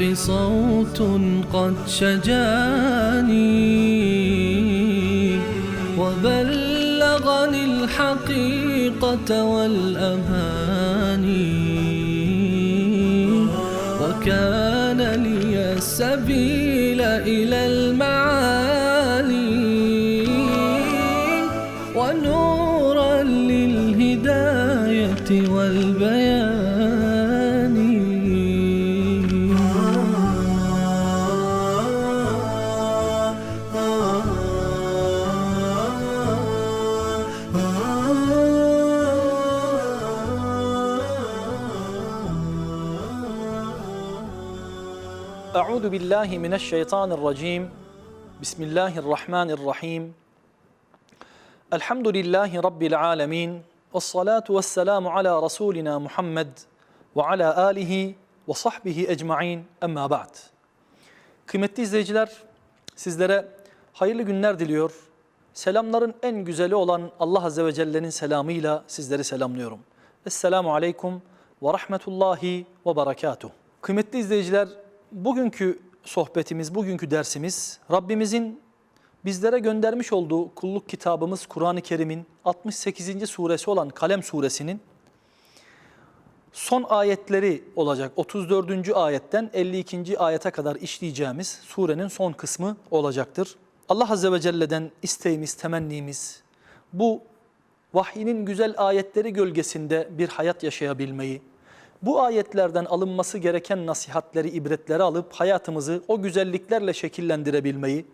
الحق صوت قد شجاني وبلغني الحقيقة والأماني وكان لي السبيل إلى المعالي Euzu billahi mineşşeytanirracim. Bismillahirrahmanirrahim. Elhamdülillahi rabbil alamin. Ves salatu vesselamu ala rasulina Muhammed ve ala alihi ve sahbihi ecmaîn. Emma ba'd. Kıymetli izleyiciler, sizlere hayırlı günler diliyor. Selamların en güzeli olan Allah Azze ve Celle'nin selamıyla sizleri selamlıyorum. Esselamu aleyküm ve rahmetullahi ve berekatuhu. Kıymetli izleyiciler, bugünkü sohbetimiz, bugünkü dersimiz Rabbimizin bizlere göndermiş olduğu kulluk kitabımız Kur'an-ı Kerim'in 68. suresi olan Kalem suresinin son ayetleri olacak. 34. ayetten 52. ayete kadar işleyeceğimiz surenin son kısmı olacaktır. Allah Azze ve Celle'den isteğimiz, temennimiz bu vahyinin güzel ayetleri gölgesinde bir hayat yaşayabilmeyi, bu ayetlerden alınması gereken nasihatleri, ibretleri alıp hayatımızı o güzelliklerle şekillendirebilmeyi,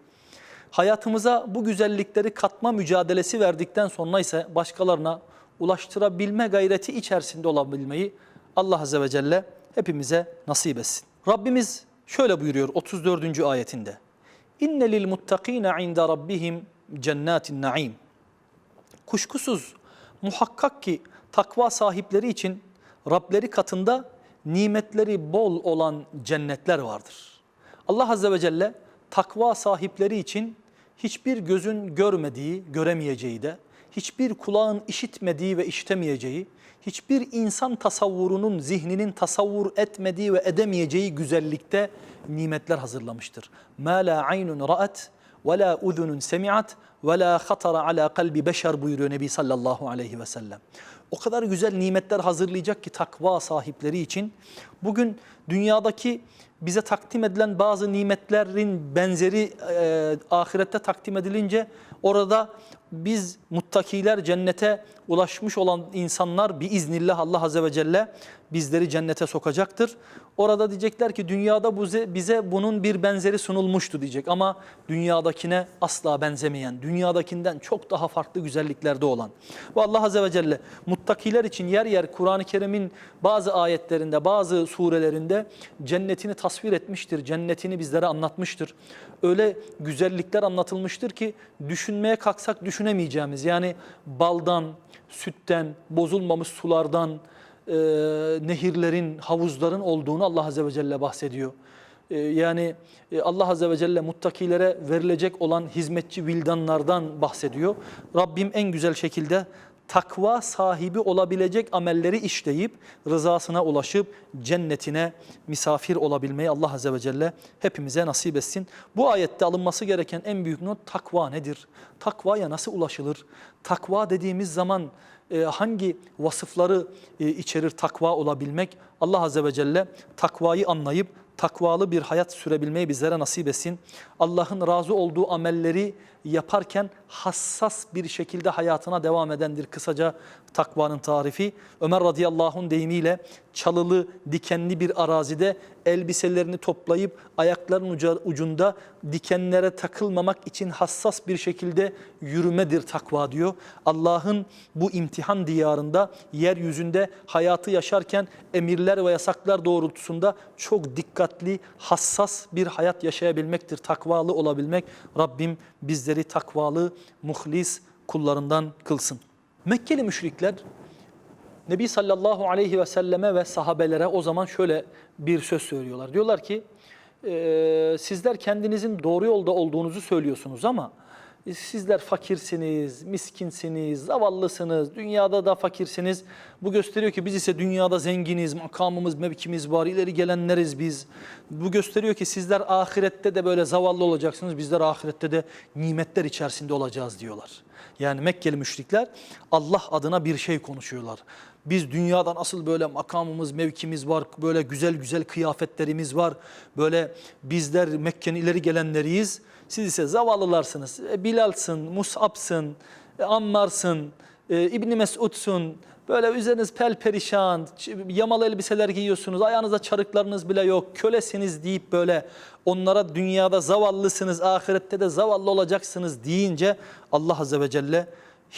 hayatımıza bu güzellikleri katma mücadelesi verdikten sonra ise başkalarına ulaştırabilme gayreti içerisinde olabilmeyi Allah Azze ve Celle hepimize nasip etsin. Rabbimiz şöyle buyuruyor 34. ayetinde. İnne lil muttakine inde rabbihim cennetin naim. Kuşkusuz muhakkak ki takva sahipleri için Rableri katında nimetleri bol olan cennetler vardır. Allah Azze ve Celle takva sahipleri için hiçbir gözün görmediği, göremeyeceği de, hiçbir kulağın işitmediği ve işitemeyeceği, hiçbir insan tasavvurunun, zihninin tasavvur etmediği ve edemeyeceği güzellikte nimetler hazırlamıştır. مَا لَا عَيْنٌ رَأَتْ ve la udunun semi'at ve la hatara ala kalbi beşer buyuruyor Nebi sallallahu aleyhi ve sellem. O kadar güzel nimetler hazırlayacak ki takva sahipleri için. Bugün dünyadaki bize takdim edilen bazı nimetlerin benzeri e, ahirette takdim edilince orada biz muttakiler cennete ulaşmış olan insanlar biiznillah Allah Azze ve Celle bizleri cennete sokacaktır. Orada diyecekler ki dünyada bize bunun bir benzeri sunulmuştu diyecek ama dünyadakine asla benzemeyen, dünyadakinden çok daha farklı güzelliklerde olan. Ve Allah Azze ve Celle muttakiler için yer yer Kur'an-ı Kerim'in bazı ayetlerinde, bazı surelerinde cennetini tasvir etmiştir, cennetini bizlere anlatmıştır. Öyle güzellikler anlatılmıştır ki düşünmeye kalksak düşünemeyeceğimiz yani baldan, sütten, bozulmamış sulardan, e, nehirlerin, havuzların olduğunu Allah Azze ve Celle bahsediyor. E, yani e, Allah Azze ve Celle muttakilere verilecek olan hizmetçi vildanlardan bahsediyor. Rabbim en güzel şekilde takva sahibi olabilecek amelleri işleyip rızasına ulaşıp cennetine misafir olabilmeyi Allah Azze ve Celle hepimize nasip etsin. Bu ayette alınması gereken en büyük not takva nedir? Takvaya nasıl ulaşılır? Takva dediğimiz zaman e, hangi vasıfları e, içerir takva olabilmek? Allah Azze ve Celle takvayı anlayıp takvalı bir hayat sürebilmeyi bizlere nasip etsin. Allah'ın razı olduğu amelleri yaparken hassas bir şekilde hayatına devam edendir kısaca takvanın tarifi. Ömer radıyallahu anh deyimiyle çalılı, dikenli bir arazide elbiselerini toplayıp ayaklarının ucunda dikenlere takılmamak için hassas bir şekilde yürümedir takva diyor. Allah'ın bu imtihan diyarında yeryüzünde hayatı yaşarken emirler ve yasaklar doğrultusunda çok dikkatli, hassas bir hayat yaşayabilmektir. Takvalı olabilmek Rabbim bizleri takvalı, muhlis kullarından kılsın. Mekkeli müşrikler Nebi sallallahu aleyhi ve selleme ve sahabelere o zaman şöyle bir söz söylüyorlar. Diyorlar ki e, sizler kendinizin doğru yolda olduğunuzu söylüyorsunuz ama Sizler fakirsiniz, miskinsiniz, zavallısınız, dünyada da fakirsiniz. Bu gösteriyor ki biz ise dünyada zenginiz, makamımız, mevkimiz var, ileri gelenleriz biz. Bu gösteriyor ki sizler ahirette de böyle zavallı olacaksınız, bizler ahirette de nimetler içerisinde olacağız diyorlar. Yani Mekkeli müşrikler Allah adına bir şey konuşuyorlar. Biz dünyada nasıl böyle makamımız, mevkimiz var, böyle güzel güzel kıyafetlerimiz var. Böyle bizler Mekke'nin ileri gelenleriyiz. Siz ise zavallılarsınız. E, Bilal'sın, Mus'ab'sın, e, Ammar'sın, e, İbni Mesud'sun. Böyle üzeriniz pel perişan, yamalı elbiseler giyiyorsunuz, ayağınızda çarıklarınız bile yok, kölesiniz deyip böyle onlara dünyada zavallısınız, ahirette de zavallı olacaksınız deyince Allah Azze ve Celle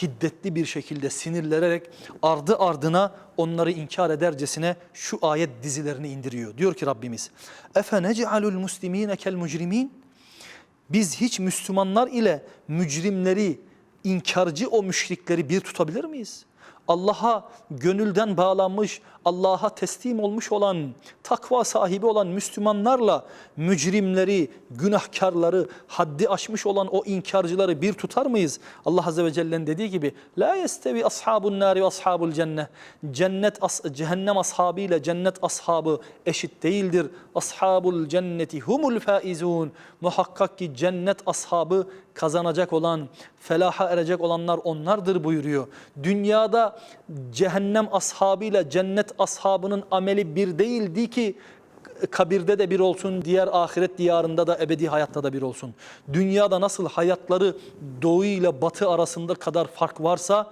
hiddetli bir şekilde sinirlenerek ardı ardına onları inkar edercesine şu ayet dizilerini indiriyor. Diyor ki Rabbimiz: "Efe nec'alul muslimine kel mucrimin?" Biz hiç Müslümanlar ile mücrimleri, inkarcı o müşrikleri bir tutabilir miyiz? Allah'a gönülden bağlanmış, Allah'a teslim olmuş olan, takva sahibi olan Müslümanlarla mücrimleri, günahkarları, haddi aşmış olan o inkarcıları bir tutar mıyız? Allah Azze ve Celle'nin dediği gibi La yestevi ashabun nari ve ashabul cennet. Cennet as cehennem ashabı ile cennet ashabı eşit değildir. Ashabul cenneti humul faizun. Muhakkak ki cennet ashabı kazanacak olan, felaha erecek olanlar onlardır buyuruyor. Dünyada cehennem ashabıyla cennet ashabının ameli bir değildi ki kabirde de bir olsun, diğer ahiret diyarında da ebedi hayatta da bir olsun. Dünyada nasıl hayatları doğu ile batı arasında kadar fark varsa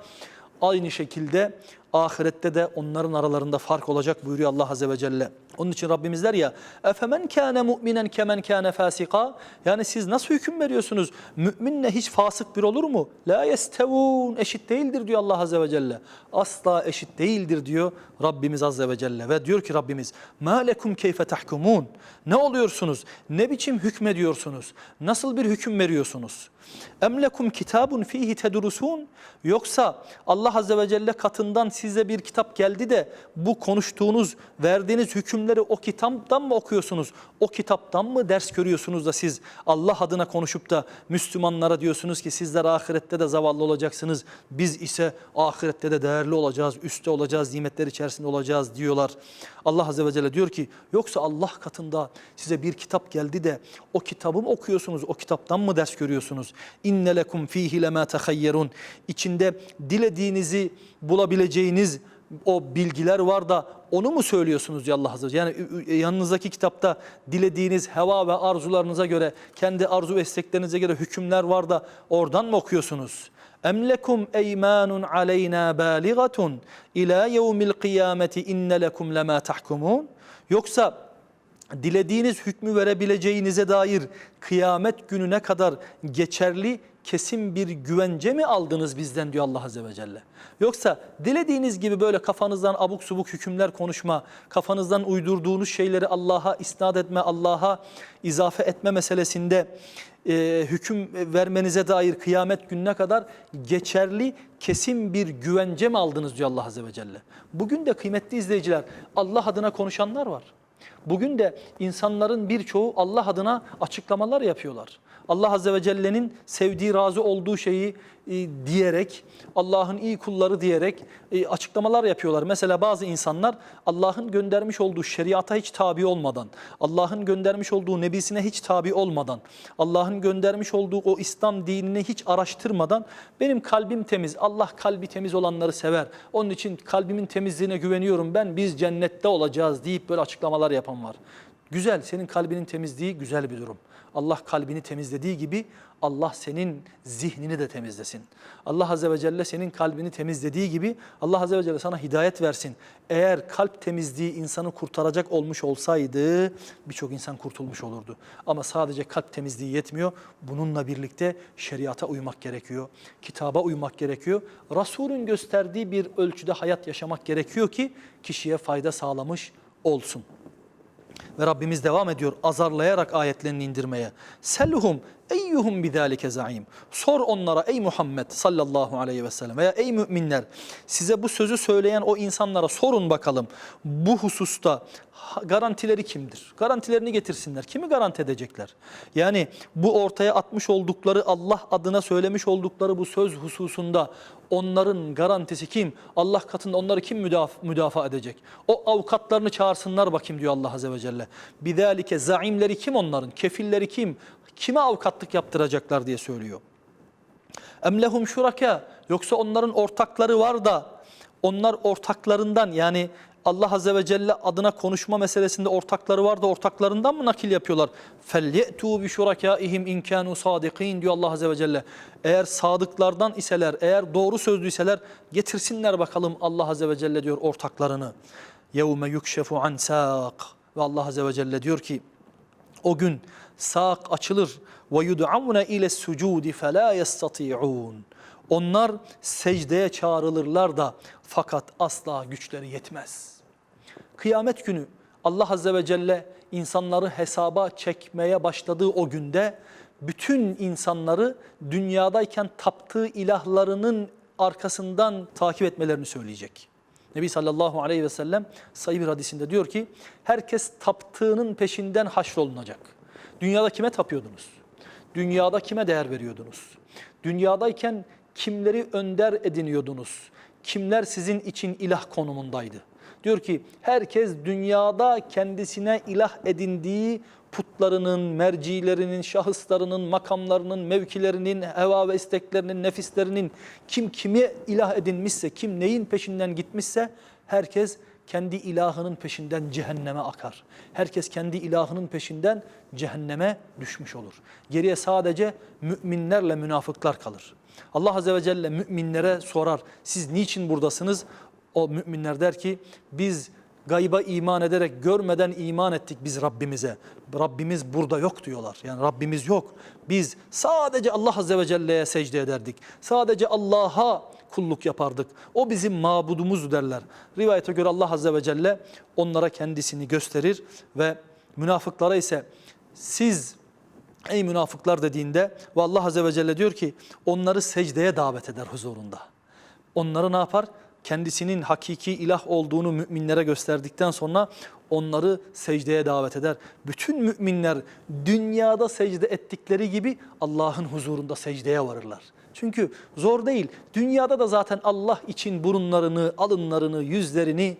aynı şekilde ahirette de onların aralarında fark olacak buyuruyor Allah Azze ve Celle. Onun için Rabbimiz der ya efemen kâne mu'minen kemen kâne fasika yani siz nasıl hüküm veriyorsunuz? Müminle hiç fasık bir olur mu? La yestevun eşit değildir diyor Allah Azze ve Celle. Asla eşit değildir diyor Rabbimiz Azze ve Celle ve diyor ki Rabbimiz ma lekum keyfe tahkumun ne oluyorsunuz? Ne biçim hükmediyorsunuz? Nasıl bir hüküm veriyorsunuz? Em lekum kitabun fihi tedrusun yoksa Allah Azze ve Celle katından size bir kitap geldi de bu konuştuğunuz, verdiğiniz hükümleri o kitaptan mı okuyorsunuz? O kitaptan mı ders görüyorsunuz da siz Allah adına konuşup da Müslümanlara diyorsunuz ki sizler ahirette de zavallı olacaksınız. Biz ise ahirette de değerli olacağız, üstte olacağız, nimetler içerisinde olacağız diyorlar. Allah Azze ve Celle diyor ki yoksa Allah katında size bir kitap geldi de o kitabı mı okuyorsunuz, o kitaptan mı ders görüyorsunuz? İnne lekum fihi lema tehayyerun. İçinde dilediğinizi bulabileceğiniz o bilgiler var da onu mu söylüyorsunuz diyor Allah Celle? Yani yanınızdaki kitapta dilediğiniz heva ve arzularınıza göre, kendi arzu ve isteklerinize göre hükümler var da oradan mı okuyorsunuz? Em lekum eymanun aleyna baligatun ila yevmil kıyameti inne lekum lema tahkumun? Yoksa dilediğiniz hükmü verebileceğinize dair kıyamet gününe kadar geçerli kesin bir güvence mi aldınız bizden diyor Allah Azze ve Celle. Yoksa dilediğiniz gibi böyle kafanızdan abuk subuk hükümler konuşma, kafanızdan uydurduğunuz şeyleri Allah'a isnat etme, Allah'a izafe etme meselesinde e, hüküm vermenize dair kıyamet gününe kadar geçerli kesin bir güvence mi aldınız diyor Allah Azze ve Celle. Bugün de kıymetli izleyiciler Allah adına konuşanlar var. Bugün de insanların birçoğu Allah adına açıklamalar yapıyorlar. Allah Azze ve Celle'nin sevdiği, razı olduğu şeyi e, diyerek, Allah'ın iyi kulları diyerek e, açıklamalar yapıyorlar. Mesela bazı insanlar Allah'ın göndermiş olduğu şeriata hiç tabi olmadan, Allah'ın göndermiş olduğu nebisine hiç tabi olmadan, Allah'ın göndermiş olduğu o İslam dinini hiç araştırmadan benim kalbim temiz, Allah kalbi temiz olanları sever. Onun için kalbimin temizliğine güveniyorum ben, biz cennette olacağız deyip böyle açıklamalar yapan var. Güzel, senin kalbinin temizliği güzel bir durum. Allah kalbini temizlediği gibi Allah senin zihnini de temizlesin. Allah Azze ve Celle senin kalbini temizlediği gibi Allah Azze ve Celle sana hidayet versin. Eğer kalp temizliği insanı kurtaracak olmuş olsaydı birçok insan kurtulmuş olurdu. Ama sadece kalp temizliği yetmiyor. Bununla birlikte şeriata uymak gerekiyor. Kitaba uymak gerekiyor. Resulün gösterdiği bir ölçüde hayat yaşamak gerekiyor ki kişiye fayda sağlamış olsun. Ve Rabbimiz devam ediyor azarlayarak ayetlerini indirmeye. Selhum Eyyuhum bidalike zaim. Sor onlara ey Muhammed sallallahu aleyhi ve sellem veya ey müminler size bu sözü söyleyen o insanlara sorun bakalım. Bu hususta garantileri kimdir? Garantilerini getirsinler. Kimi garanti edecekler? Yani bu ortaya atmış oldukları Allah adına söylemiş oldukları bu söz hususunda onların garantisi kim? Allah katında onları kim müdaf- müdafaa edecek? O avukatlarını çağırsınlar bakayım diyor Allah Azze ve Celle. Bidalike zaimleri kim onların? Kefilleri kim? Kime avukatlık yaptıracaklar diye söylüyor. Em lehum şuraka yoksa onların ortakları var da onlar ortaklarından yani Allah Azze ve Celle adına konuşma meselesinde ortakları var da ortaklarından mı nakil yapıyorlar? فَلْيَأْتُوا بِشُرَكَائِهِمْ اِنْ كَانُوا صَادِقِينَ diyor Allah Azze ve Celle. Eğer sadıklardan iseler, eğer doğru sözlüyseler getirsinler bakalım Allah Azze ve Celle diyor ortaklarını. يَوْمَ يُكْشَفُ عَنْ سَاقٍ Ve Allah Azze ve Celle diyor ki o gün sak açılır ve yud'auna ile sucudi fela yestati'un. Onlar secdeye çağrılırlar da fakat asla güçleri yetmez. Kıyamet günü Allah Azze ve Celle insanları hesaba çekmeye başladığı o günde bütün insanları dünyadayken taptığı ilahlarının arkasından takip etmelerini söyleyecek. Nebi sallallahu aleyhi ve sellem sayı bir hadisinde diyor ki herkes taptığının peşinden haşrolunacak. Dünyada kime tapıyordunuz? Dünyada kime değer veriyordunuz? Dünyadayken kimleri önder ediniyordunuz? Kimler sizin için ilah konumundaydı? Diyor ki herkes dünyada kendisine ilah edindiği putlarının, mercilerinin, şahıslarının, makamlarının, mevkilerinin, heva ve isteklerinin, nefislerinin kim kimi ilah edinmişse, kim neyin peşinden gitmişse herkes kendi ilahının peşinden cehenneme akar. Herkes kendi ilahının peşinden cehenneme düşmüş olur. Geriye sadece müminlerle münafıklar kalır. Allah Azze ve Celle müminlere sorar. Siz niçin buradasınız? O müminler der ki biz gayba iman ederek görmeden iman ettik biz Rabbimize. Rabbimiz burada yok diyorlar. Yani Rabbimiz yok. Biz sadece Allah Azze ve Celle'ye secde ederdik. Sadece Allah'a kulluk yapardık. O bizim mabudumuz derler. Rivayete göre Allah Azze ve Celle onlara kendisini gösterir ve münafıklara ise siz ey münafıklar dediğinde ve Allah Azze ve Celle diyor ki onları secdeye davet eder huzurunda. Onları ne yapar? Kendisinin hakiki ilah olduğunu müminlere gösterdikten sonra onları secdeye davet eder. Bütün müminler dünyada secde ettikleri gibi Allah'ın huzurunda secdeye varırlar. Çünkü zor değil. Dünyada da zaten Allah için burunlarını, alınlarını, yüzlerini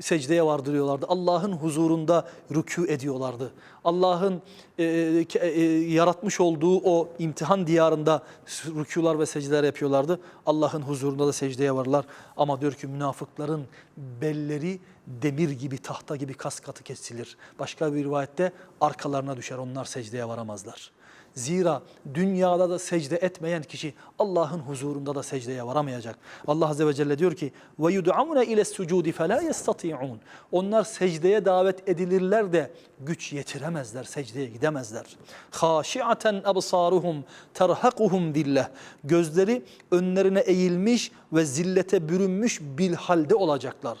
secdeye vardırıyorlardı. Allah'ın huzurunda rükû ediyorlardı. Allah'ın e, ke- e, yaratmış olduğu o imtihan diyarında rükûlar ve secdeler yapıyorlardı. Allah'ın huzurunda da secdeye varırlar. Ama diyor ki münafıkların belleri demir gibi, tahta gibi kas katı kesilir. Başka bir rivayette arkalarına düşer. Onlar secdeye varamazlar. Zira dünyada da secde etmeyen kişi Allah'ın huzurunda da secdeye varamayacak. Allah Azze ve Celle diyor ki yud'auna ile sucudi fela yestati'un. Onlar secdeye davet edilirler de güç yetiremezler, secdeye gidemezler. Haşi'aten absaruhum terhaquhum dillah. Gözleri önlerine eğilmiş ve zillete bürünmüş bil halde olacaklar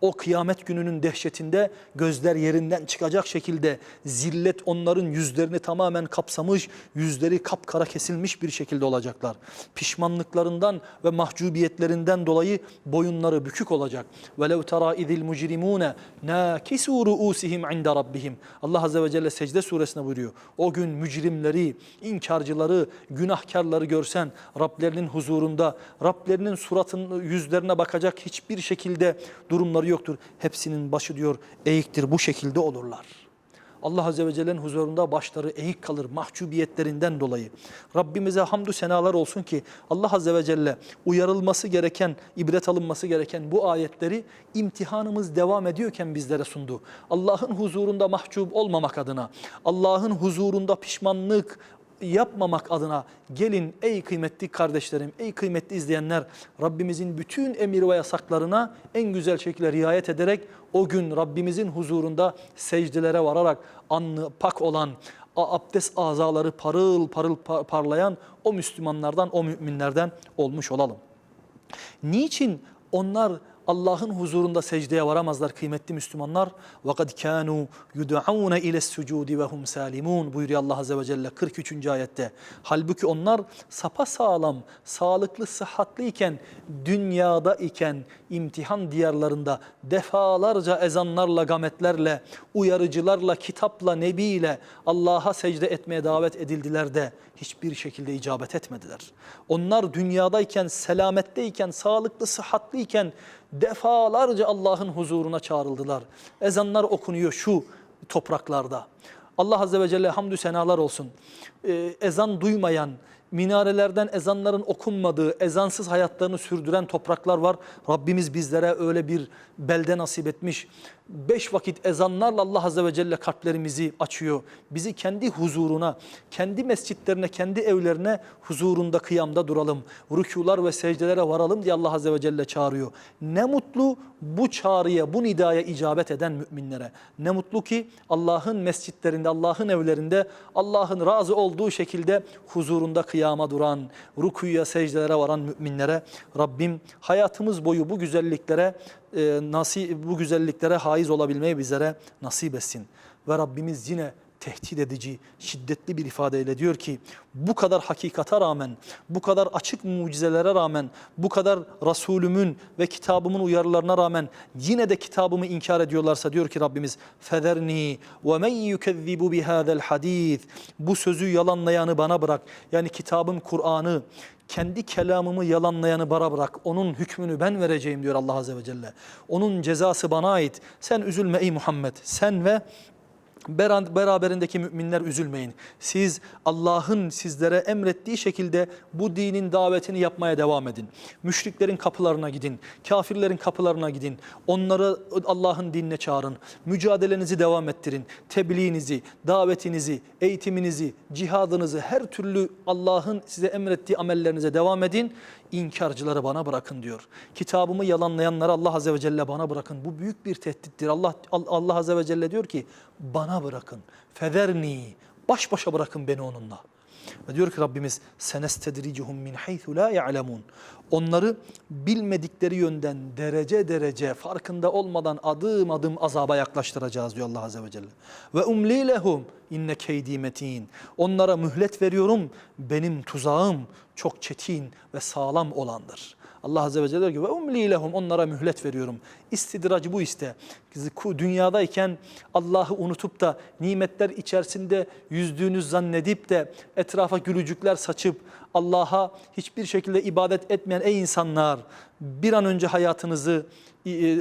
o kıyamet gününün dehşetinde gözler yerinden çıkacak şekilde zillet onların yüzlerini tamamen kapsamış, yüzleri kapkara kesilmiş bir şekilde olacaklar. Pişmanlıklarından ve mahcubiyetlerinden dolayı boyunları bükük olacak. وَلَوْ تَرَى اِذِ الْمُجْرِمُونَ نَاكِسُوا رُؤُوسِهِمْ عِنْدَ رَبِّهِمْ Allah Azze ve Celle secde suresine buyuruyor. O gün mücrimleri, inkarcıları, günahkarları görsen Rablerinin huzurunda, Rablerinin suratının yüzlerine bakacak hiçbir şekilde durumları yoktur. Hepsinin başı diyor eğiktir bu şekilde olurlar. Allah Azze ve Celle'nin huzurunda başları eğik kalır mahcubiyetlerinden dolayı. Rabbimize hamdü senalar olsun ki Allah Azze ve Celle uyarılması gereken, ibret alınması gereken bu ayetleri imtihanımız devam ediyorken bizlere sundu. Allah'ın huzurunda mahcup olmamak adına, Allah'ın huzurunda pişmanlık, yapmamak adına gelin ey kıymetli kardeşlerim, ey kıymetli izleyenler Rabbimizin bütün emir ve yasaklarına en güzel şekilde riayet ederek o gün Rabbimizin huzurunda secdelere vararak anlı pak olan, abdest azaları parıl parıl pa- parlayan o Müslümanlardan, o müminlerden olmuş olalım. Niçin onlar Allah'ın huzurunda secdeye varamazlar kıymetli Müslümanlar. وَقَدْ كَانُوا يُدْعَوْنَ اِلَى السُّجُودِ وَهُمْ سَالِمُونَ buyuruyor Allah Azze ve Celle 43. ayette. Halbuki onlar sapa sağlam, sağlıklı, sıhhatliyken, dünyada iken, imtihan diyarlarında defalarca ezanlarla, gametlerle, uyarıcılarla, kitapla, nebiyle Allah'a secde etmeye davet edildiler de hiçbir şekilde icabet etmediler. Onlar dünyadayken, selametteyken, sağlıklı, sıhhatliyken defalarca Allah'ın huzuruna çağrıldılar. Ezanlar okunuyor şu topraklarda. Allah Azze ve Celle hamdü senalar olsun. Ee, ezan duymayan, minarelerden ezanların okunmadığı, ezansız hayatlarını sürdüren topraklar var. Rabbimiz bizlere öyle bir belde nasip etmiş. Beş vakit ezanlarla Allah Azze ve Celle kalplerimizi açıyor. Bizi kendi huzuruna, kendi mescitlerine, kendi evlerine huzurunda kıyamda duralım. Rükular ve secdelere varalım diye Allah Azze ve Celle çağırıyor. Ne mutlu bu çağrıya, bu nidaya icabet eden müminlere. Ne mutlu ki Allah'ın mescitlerinde, Allah'ın evlerinde, Allah'ın razı olduğu şekilde huzurunda kıyama duran, rukuya, secdelere varan müminlere Rabbim hayatımız boyu bu güzelliklere e, nasip, bu güzelliklere haiz olabilmeyi bizlere nasip etsin. Ve Rabbimiz yine tehdit edici, şiddetli bir ifadeyle diyor ki bu kadar hakikata rağmen, bu kadar açık mucizelere rağmen, bu kadar Resulümün ve kitabımın uyarılarına rağmen yine de kitabımı inkar ediyorlarsa diyor ki Rabbimiz federni ve men yukezzibu bihadel hadis bu sözü yalanlayanı bana bırak. Yani kitabın Kur'an'ı, kendi kelamımı yalanlayanı bana bırak. Onun hükmünü ben vereceğim diyor Allah Azze ve Celle. Onun cezası bana ait. Sen üzülme ey Muhammed. Sen ve beraberindeki müminler üzülmeyin. Siz Allah'ın sizlere emrettiği şekilde bu dinin davetini yapmaya devam edin. Müşriklerin kapılarına gidin, kafirlerin kapılarına gidin. Onları Allah'ın dinine çağırın. Mücadelenizi devam ettirin. Tebliğinizi, davetinizi, eğitiminizi, cihadınızı, her türlü Allah'ın size emrettiği amellerinize devam edin. İnkarcıları bana bırakın diyor. Kitabımı yalanlayanları Allah Azze ve Celle bana bırakın. Bu büyük bir tehdittir. Allah, Allah Azze ve Celle diyor ki bana bırakın. Federni. Baş başa bırakın beni onunla. Ve diyor ki Rabbimiz senestedricuhum min haythu la ya'lemun. Onları bilmedikleri yönden derece derece farkında olmadan adım adım azaba yaklaştıracağız diyor Allah Azze ve Celle. Ve umli lehum inne keydi. Onlara mühlet veriyorum. Benim tuzağım çok çetin ve sağlam olandır. Allah Azze ve Celle diyor ki ve umli lehum onlara mühlet veriyorum. İstidracı bu işte. Dünyadayken Allah'ı unutup da nimetler içerisinde yüzdüğünüz zannedip de etrafa gülücükler saçıp Allah'a hiçbir şekilde ibadet etmeyen ey insanlar bir an önce hayatınızı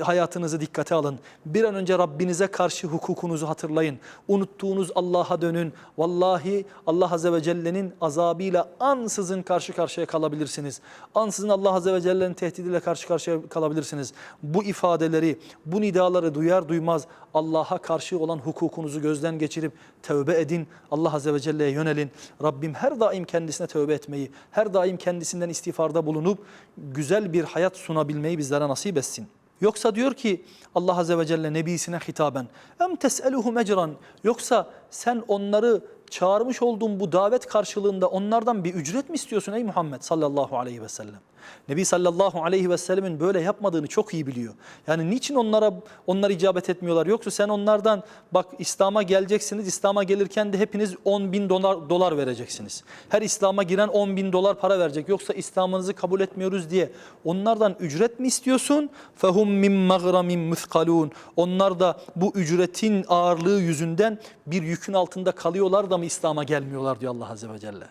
hayatınızı dikkate alın. Bir an önce Rabbinize karşı hukukunuzu hatırlayın. Unuttuğunuz Allah'a dönün. Vallahi Allah Azze ve Celle'nin azabıyla ansızın karşı karşıya kalabilirsiniz. Ansızın Allah Azze ve Celle'nin tehdidiyle karşı karşıya kalabilirsiniz. Bu ifadeleri, bu nidaları duyar duymaz Allah'a karşı olan hukukunuzu gözden geçirip tövbe edin. Allah Azze ve Celle'ye yönelin. Rabbim her daim kendisine tövbe etmeyi, her daim kendisinden istiğfarda bulunup güzel bir hayat sunabilmeyi bizlere nasip etsin. Yoksa diyor ki Allah Azze ve Celle nebisine hitaben em tes'eluhum ecran. Yoksa sen onları çağırmış olduğun bu davet karşılığında onlardan bir ücret mi istiyorsun ey Muhammed sallallahu aleyhi ve sellem? Nebi sallallahu aleyhi ve sellemin böyle yapmadığını çok iyi biliyor. Yani niçin onlara onlar icabet etmiyorlar? Yoksa sen onlardan bak İslam'a geleceksiniz. İslam'a gelirken de hepiniz 10 bin dolar, dolar vereceksiniz. Her İslam'a giren 10 bin dolar para verecek. Yoksa İslam'ınızı kabul etmiyoruz diye onlardan ücret mi istiyorsun? Fehum min maghramin muthkalun. Onlar da bu ücretin ağırlığı yüzünden bir yükün altında kalıyorlar da mı İslam'a gelmiyorlar diyor Allah Azze ve Celle.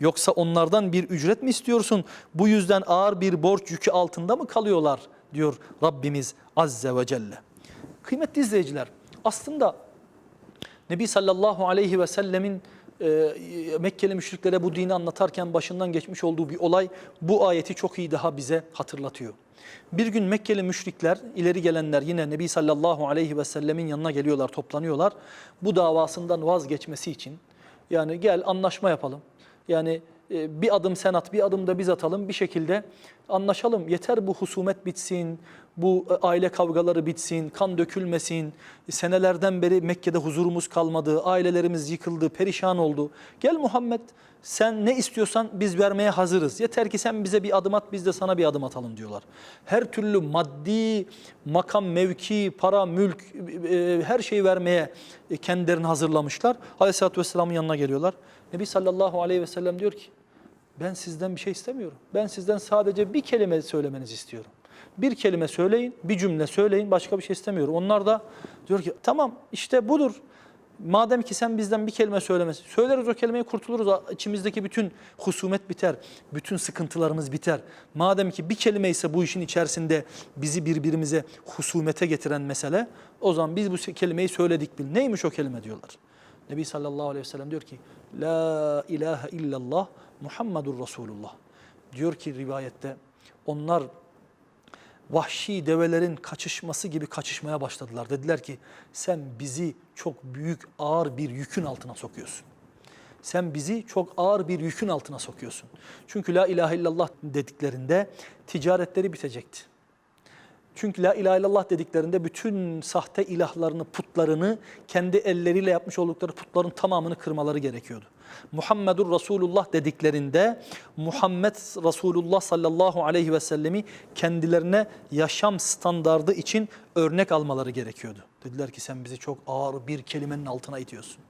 Yoksa onlardan bir ücret mi istiyorsun? Bu yüzden ağır bir borç yükü altında mı kalıyorlar? diyor Rabbimiz Azze ve Celle. Kıymetli izleyiciler aslında Nebi sallallahu aleyhi ve sellemin e, Mekkeli müşriklere bu dini anlatarken başından geçmiş olduğu bir olay bu ayeti çok iyi daha bize hatırlatıyor. Bir gün Mekkeli müşrikler, ileri gelenler yine Nebi sallallahu aleyhi ve sellemin yanına geliyorlar, toplanıyorlar. Bu davasından vazgeçmesi için yani gel anlaşma yapalım. Yani bir adım sen at, bir adım da biz atalım bir şekilde anlaşalım. Yeter bu husumet bitsin, Bu e, aile kavgaları bitsin, kan dökülmesin. Senelerden beri Mekke'de huzurumuz kalmadı, ailelerimiz yıkıldı, perişan oldu. Gel Muhammed sen ne istiyorsan biz vermeye hazırız. Yeter ki sen bize bir adım at biz de sana bir adım atalım diyorlar. Her türlü maddi, makam, mevki, para, mülk e, her şeyi vermeye e, kendilerini hazırlamışlar. Aleyhisselatü Vesselam'ın yanına geliyorlar. Nebi sallallahu aleyhi ve sellem diyor ki ben sizden bir şey istemiyorum. Ben sizden sadece bir kelime söylemenizi istiyorum. Bir kelime söyleyin, bir cümle söyleyin, başka bir şey istemiyorum. Onlar da diyor ki tamam işte budur. Madem ki sen bizden bir kelime söylemesin. Söyleriz o kelimeyi kurtuluruz. İçimizdeki bütün husumet biter. Bütün sıkıntılarımız biter. Madem ki bir kelime ise bu işin içerisinde bizi birbirimize husumete getiren mesele. O zaman biz bu kelimeyi söyledik bil. Neymiş o kelime diyorlar. Nebi sallallahu aleyhi ve sellem diyor ki La ilahe illallah Muhammedur Resulullah. Diyor ki rivayette onlar vahşi develerin kaçışması gibi kaçışmaya başladılar. Dediler ki sen bizi çok büyük ağır bir yükün altına sokuyorsun. Sen bizi çok ağır bir yükün altına sokuyorsun. Çünkü la ilahe illallah dediklerinde ticaretleri bitecekti. Çünkü la ilahe illallah dediklerinde bütün sahte ilahlarını, putlarını kendi elleriyle yapmış oldukları putların tamamını kırmaları gerekiyordu. Muhammedur Resulullah dediklerinde Muhammed Resulullah sallallahu aleyhi ve sellemi kendilerine yaşam standardı için örnek almaları gerekiyordu. Dediler ki sen bizi çok ağır bir kelimenin altına itiyorsun.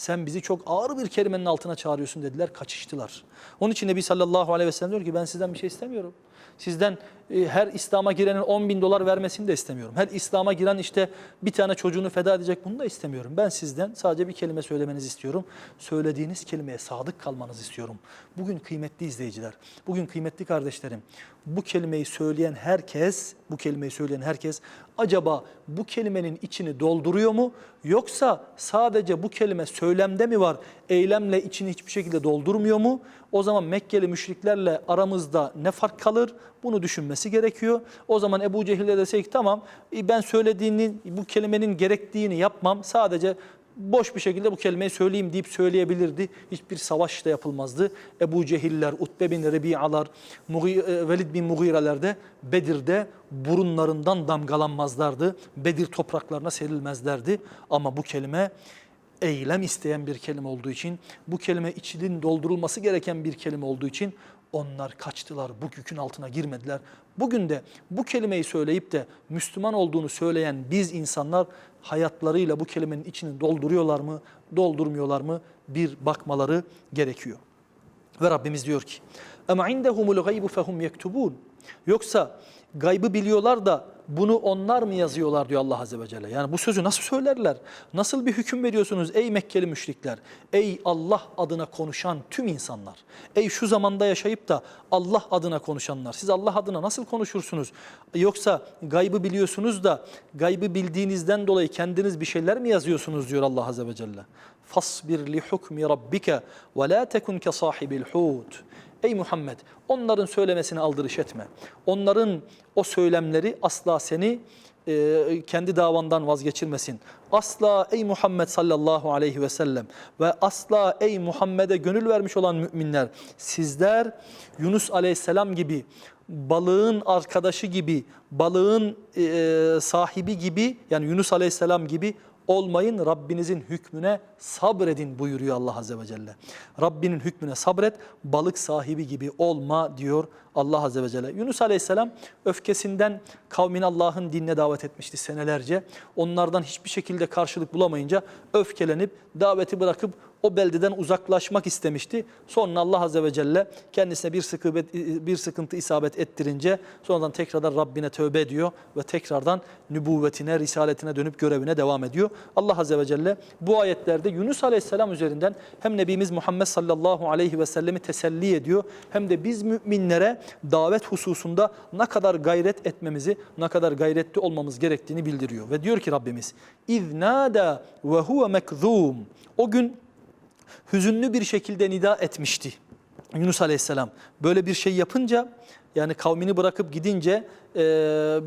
Sen bizi çok ağır bir kelimenin altına çağırıyorsun dediler, kaçıştılar. Onun için Nebi sallallahu aleyhi ve sellem diyor ki ben sizden bir şey istemiyorum. Sizden e, her İslam'a girenin 10 bin dolar vermesini de istemiyorum. Her İslam'a giren işte bir tane çocuğunu feda edecek bunu da istemiyorum. Ben sizden sadece bir kelime söylemenizi istiyorum. Söylediğiniz kelimeye sadık kalmanızı istiyorum. Bugün kıymetli izleyiciler, bugün kıymetli kardeşlerim, bu kelimeyi söyleyen herkes, bu kelimeyi söyleyen herkes acaba bu kelimenin içini dolduruyor mu? Yoksa sadece bu kelime söylemde mi var, eylemle içini hiçbir şekilde doldurmuyor mu? O zaman Mekkeli müşriklerle aramızda ne fark kalır? Bunu düşünmesi gerekiyor. O zaman Ebu Cehil de desek tamam e, ben söylediğini, bu kelimenin gerektiğini yapmam. Sadece boş bir şekilde bu kelimeyi söyleyeyim deyip söyleyebilirdi. Hiçbir savaş da yapılmazdı. Ebu Cehiller, Utbe bin Rebi'alar, e, Velid bin Mughire'ler de Bedir'de burunlarından damgalanmazlardı. Bedir topraklarına serilmezlerdi. Ama bu kelime eylem isteyen bir kelime olduğu için, bu kelime içinin doldurulması gereken bir kelime olduğu için onlar kaçtılar, bu yükün altına girmediler. Bugün de bu kelimeyi söyleyip de Müslüman olduğunu söyleyen biz insanlar hayatlarıyla bu kelimenin içini dolduruyorlar mı, doldurmuyorlar mı bir bakmaları gerekiyor. Ve Rabbimiz diyor ki: "Em indehumul gaybu fehum yektubun." Yoksa gaybı biliyorlar da bunu onlar mı yazıyorlar diyor Allah Azze ve Celle. Yani bu sözü nasıl söylerler? Nasıl bir hüküm veriyorsunuz ey Mekkeli müşrikler? Ey Allah adına konuşan tüm insanlar. Ey şu zamanda yaşayıp da Allah adına konuşanlar. Siz Allah adına nasıl konuşursunuz? Yoksa gaybı biliyorsunuz da gaybı bildiğinizden dolayı kendiniz bir şeyler mi yazıyorsunuz diyor Allah Azze ve Celle. Fasbir li hukmi rabbike ve la tekun ke sahibil hut. Ey Muhammed onların söylemesine aldırış etme. Onların o söylemleri asla seni e, kendi davandan vazgeçirmesin. Asla ey Muhammed sallallahu aleyhi ve sellem ve asla ey Muhammed'e gönül vermiş olan müminler sizler Yunus aleyhisselam gibi balığın arkadaşı gibi, balığın e, sahibi gibi yani Yunus aleyhisselam gibi olmayın Rabbinizin hükmüne sabredin buyuruyor Allah Azze ve Celle. Rabbinin hükmüne sabret balık sahibi gibi olma diyor Allah Azze ve Celle. Yunus Aleyhisselam öfkesinden kavmini Allah'ın dinine davet etmişti senelerce. Onlardan hiçbir şekilde karşılık bulamayınca öfkelenip daveti bırakıp o beldeden uzaklaşmak istemişti. Sonra Allah Azze ve Celle kendisine bir, sıkı, bir sıkıntı isabet ettirince sonradan tekrardan Rabbine tövbe ediyor ve tekrardan nübüvvetine, risaletine dönüp görevine devam ediyor. Allah Azze ve Celle bu ayetlerde Yunus Aleyhisselam üzerinden hem Nebimiz Muhammed sallallahu aleyhi ve sellemi teselli ediyor hem de biz müminlere davet hususunda ne kadar gayret etmemizi, ne kadar gayretli olmamız gerektiğini bildiriyor. Ve diyor ki Rabbimiz اِذْ نَادَى وَهُوَ مَكْذُومٌ O gün hüzünlü bir şekilde nida etmişti Yunus Aleyhisselam. Böyle bir şey yapınca Yani kavmini bırakıp gidince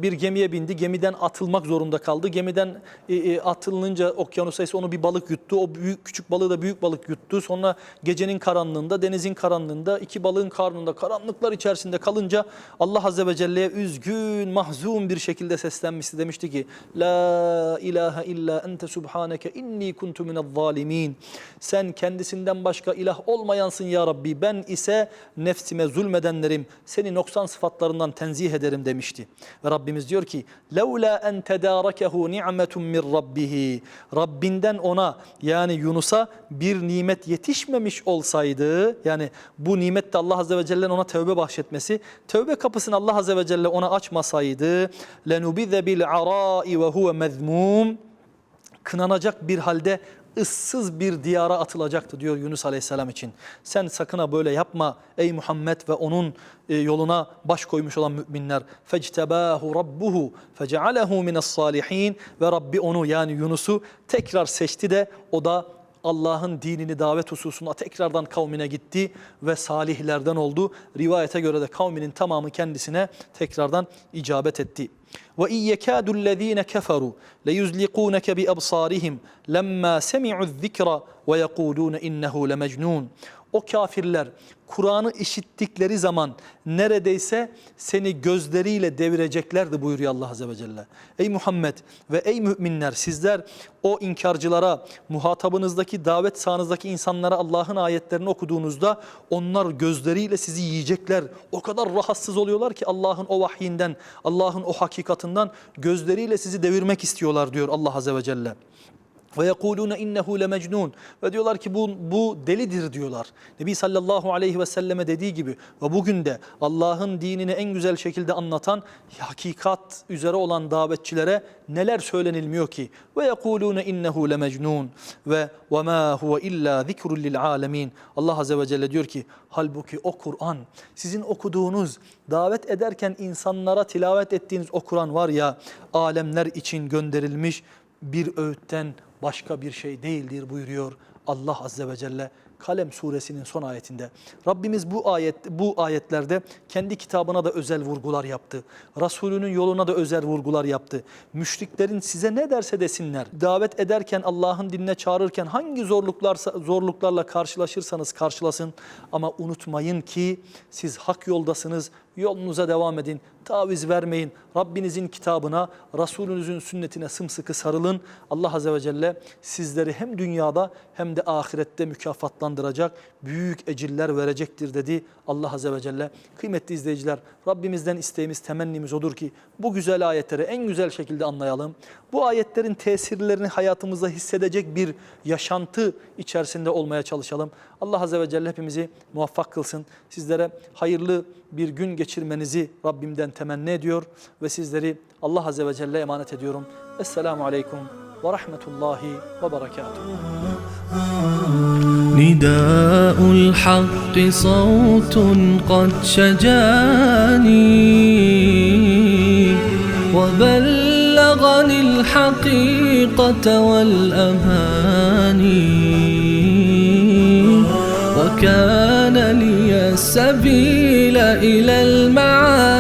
bir gemiye bindi. Gemiden atılmak zorunda kaldı. Gemiden e, e, atılınca okyanusa ise onu bir balık yuttu. O büyük küçük balığı da büyük balık yuttu. Sonra gecenin karanlığında, denizin karanlığında, iki balığın karnında, karanlıklar içerisinde kalınca Allah Azze ve Celle'ye üzgün, mahzun bir şekilde seslenmişti. Demişti ki La ilahe illa ente subhaneke inni kuntu minel zalimin. Sen kendisinden başka ilah olmayansın ya Rabbi. Ben ise nefsime zulmedenlerim. Seni noksan sıfatlarından tenzih ederim demişti Ve Rabbimiz diyor ki لَوْلَا اَنْ تَدَارَكَهُ نِعْمَةٌ مِّنْ رَبِّهِ Rabbinden ona yani Yunus'a bir nimet yetişmemiş olsaydı yani bu nimet de Allah Azze ve Celle'nin ona tövbe bahşetmesi tövbe kapısını Allah Azze ve Celle ona açmasaydı لَنُبِذَ بِالْعَرَاءِ وَهُوَ مَذْمُومٌ kınanacak bir halde ıssız bir diyara atılacaktı diyor Yunus Aleyhisselam için. Sen sakın ha böyle yapma ey Muhammed ve onun e, yoluna baş koymuş olan müminler. Fectebahu rabbuhu fecealehu minas salihin ve Rabbi onu yani Yunus'u tekrar seçti de o da Allah'ın dinini davet hususunda tekrardan kavmine gitti ve salihlerden oldu. Rivayete göre de kavminin tamamı kendisine tekrardan icabet etti. Ve iyyekadu allazina keferu leyuzliqunke bi absarihim lemma semi'u zikra ve yekulun innehu lemecnun. O kafirler Kur'an'ı işittikleri zaman neredeyse seni gözleriyle devireceklerdi buyuruyor Allah Azze ve Celle. Ey Muhammed ve ey müminler sizler o inkarcılara, muhatabınızdaki davet sahanızdaki insanlara Allah'ın ayetlerini okuduğunuzda onlar gözleriyle sizi yiyecekler. O kadar rahatsız oluyorlar ki Allah'ın o vahyinden, Allah'ın o hakikatinden gözleriyle sizi devirmek istiyorlar diyor Allah Azze ve Celle. Ve yekulune innehu lemecnun. Ve diyorlar ki bu, bu delidir diyorlar. Nebi sallallahu aleyhi ve selleme dediği gibi ve bugün de Allah'ın dinini en güzel şekilde anlatan hakikat üzere olan davetçilere neler söylenilmiyor ki? Ve yekulune innehu lemecnun ve ve ma huve illa zikrun lil alemin. Allah azze ve celle diyor ki halbuki o Kur'an sizin okuduğunuz davet ederken insanlara tilavet ettiğiniz o Kur'an var ya alemler için gönderilmiş bir öğütten başka bir şey değildir buyuruyor Allah Azze ve Celle Kalem suresinin son ayetinde. Rabbimiz bu ayet bu ayetlerde kendi kitabına da özel vurgular yaptı. Resulünün yoluna da özel vurgular yaptı. Müşriklerin size ne derse desinler. Davet ederken Allah'ın dinine çağırırken hangi zorluklarsa zorluklarla karşılaşırsanız karşılasın ama unutmayın ki siz hak yoldasınız. Yolunuza devam edin. Taviz vermeyin. Rabbinizin kitabına, Resulünüzün sünnetine sımsıkı sarılın. Allah Azze ve Celle sizleri hem dünyada hem de ahirette mükafatlandıracak, büyük ecirler verecektir dedi Allah Azze ve Celle. Kıymetli izleyiciler, Rabbimizden isteğimiz, temennimiz odur ki bu güzel ayetleri en güzel şekilde anlayalım. Bu ayetlerin tesirlerini hayatımızda hissedecek bir yaşantı içerisinde olmaya çalışalım. Allah Azze ve Celle hepimizi muvaffak kılsın. Sizlere hayırlı bir gün geçirmenizi Rabbimden temenni ediyor ve sizleri Allah Azze ve Celle emanet ediyorum. Esselamu Aleyküm ve Rahmetullahi ve Berekatuhu. نداء الحق صوت قد شجاني وبلغني الحقيقة والأماني وكان لي السبيل إلى المعاد